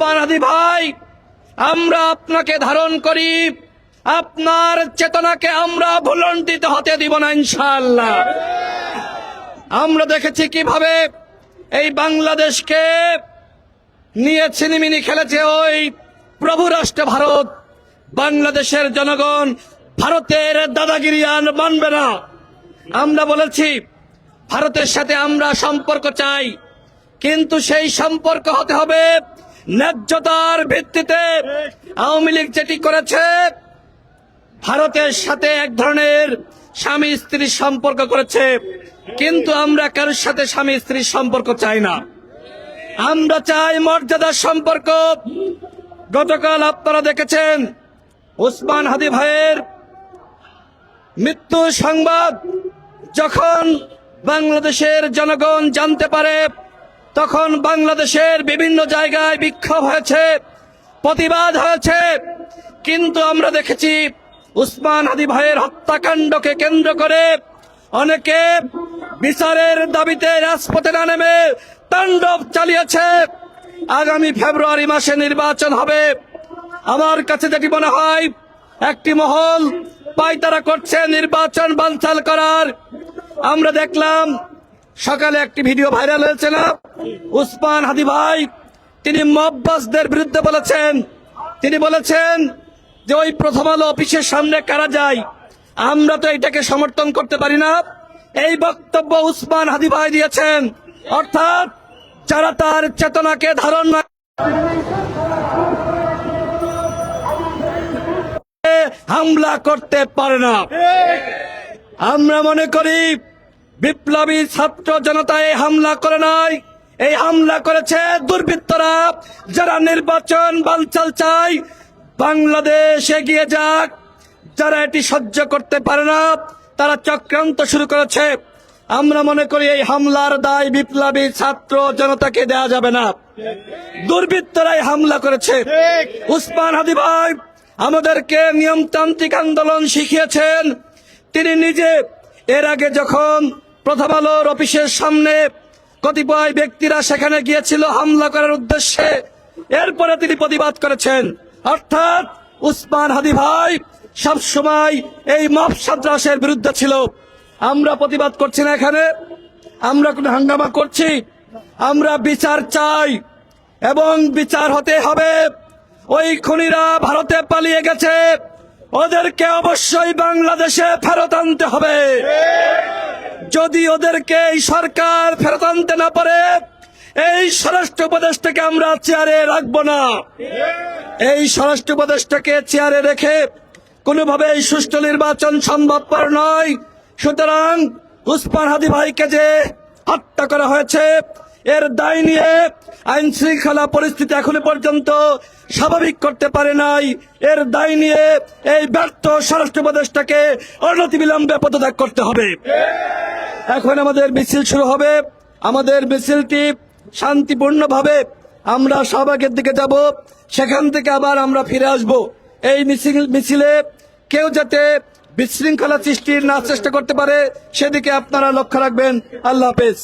উসমান হাদি ভাই, আমরা আপনাকে ধারণ করি, আপনার চেতনাকে আমরা ভুলন্টিত হতে দিব না ইনশাল্লাহ আমরা দেখেছি কীভাবে এই বাংলাদেশকে নিয়ে ছিনিমিনি খেলেছে ওই প্রভু রাষ্ট্র ভারত। বাংলাদেশের জনগণ ভারতের দাদাগিরি আর মানবে না। আমরা বলেছি, ভারতের সাথে আমরা সম্পর্ক চাই, কিন্তু সেই সম্পর্ক হতে হবে ন্যায্যতার ভিত্তিতে আওয়ামী লীগ যেটি করেছে, ভারতের সাথে এক ধরনের স্বামী স্ত্রীর সম্পর্ক করেছে। কিন্তু আমরা কারোর সাথে স্বামী স্ত্রীর সম্পর্ক চাই না। আমরা চাই মর্যাদার সম্পর্ক। গতকাল আপনারা দেখেছেন উসমান হাদি ভাইয়ের মৃত্যু সংবাদ। যখন বাংলাদেশের জনগণ জানতে পারে তখন বাংলাদেশের বিভিন্ন জায়গায় বিক্ষোভ হয়েছে, প্রতিবাদ হয়েছে। কিন্তু আমরা দেখেছি উসমান হাদি ভাইয়ের হত্যাকাণ্ডকে কেন্দ্র করে অনেকে বিচারের দাবিতে রাজপথে না নেমে তাণ্ডব চালিয়েছে। আগামী ফেব্রুয়ারি মাসে নির্বাচন হবে। আমার কাছে যেটি মনে হয়, একটি মহল পাইতারা করছে নির্বাচন বানচাল করার। আমরা দেখলাম সকালে একটি ভিডিও ভাইরাল হয়েছে না? উসমান হাদি ভাই, তিনি মব্বাসদের বিরুদ্ধে বলেছেন, তিনি বলেছেন যে ওই প্রথম আলো অফিসের সামনে কারা যায়, আমরা তো এটাকে সমর্থন করতে পারি না। এই বক্তব্য উসমান হাদি ভাই দিয়েছেন। অর্থাৎ যারা তার চেতনাকে ধারণ না হামলা করতে পারে না। আমরা মনে করি বিপ্লবী ছাত্র জনতা এই হামলা করে নাই। এই হামলা করেছে দুর্বৃত্তরা। যারা নির্বাচন বানচাল চায়, বাংলাদেশ এগিয়ে যাক। যারা এটি সহ্য করতে পারে না, তারা চক্রান্ত শুরু করেছে। আমরা মনে করি এই হামলার দায় বিপ্লবী ছাত্র জনতাকে দেয়া যাবে না। দুর্বৃত্তরাই হামলা করেছে। উসমান হাদি ভাই আমাদেরকে নিয়মতান্ত্রিক আন্দোলন শিখিয়েছেন। তিনি নিজে, এর আগে যখন প্রথম আলোর অফিসের সামনে কতিপয় ব্যক্তিরা সেখানে গিয়েছিল হামলা করার উদ্দেশ্যে। এরপরে তিনি প্রতিবাদ করেছেন। অর্থাৎ উসমান হাদি ভাই সবসময় এই মব সন্ত্রাসের বিরুদ্ধে ছিল। আমরা প্রতিবাদ করছি না এখানে। আমরা কোনো হাঙ্গামা করছি। আমরা বিচার চাই। এবং বিচার হতে হবে। ওই খুনিরা ভারতে পালিয়ে গেছে। ওদেরকে অবশ্যই বাংলাদেশে ফেরত আনতে হবে। যদি ওদেরকে এই সরকার ফেরত আনতে না পারে, এই স্বরাষ্ট্র উপদেশটাকে আমরা চেয়ারে রাখব না। এই স্বরাষ্ট্র উপদেশটাকে চেয়ারে রেখে কোনোভাবে এই সুষ্ঠু নির্বাচন সম্ভবপর নয়। সুতরাং উসমান হাদি ভাইকে যে হত্যা করা হয়েছে, এর দায় নিয়ে আইন শৃঙ্খলা পরিস্থিতি এখনও পর্যন্ত স্বাভাবিক করতে পারে নাই। এর দায় নিয়ে এই ব্যর্থ স্বরাষ্ট্র উপদেশটাকে অনতিবিলম্বে পদত্যাগ করতে হবে। এখন আমাদের মিছিল শুরু হবে। আমাদের মিছিলটি শান্তিপূর্ণভাবে আমরা শাহবাগের দিকে যাব। সেখান থেকে আবার আমরা ফিরে আসব। এই মিছিল, মিছিলে কেউ যাতে বিশৃঙ্খলা সৃষ্টির না চেষ্টা করতে পারে, সেদিকে আপনারা লক্ষ্য রাখবেন। আল্লাহ হাফেজ।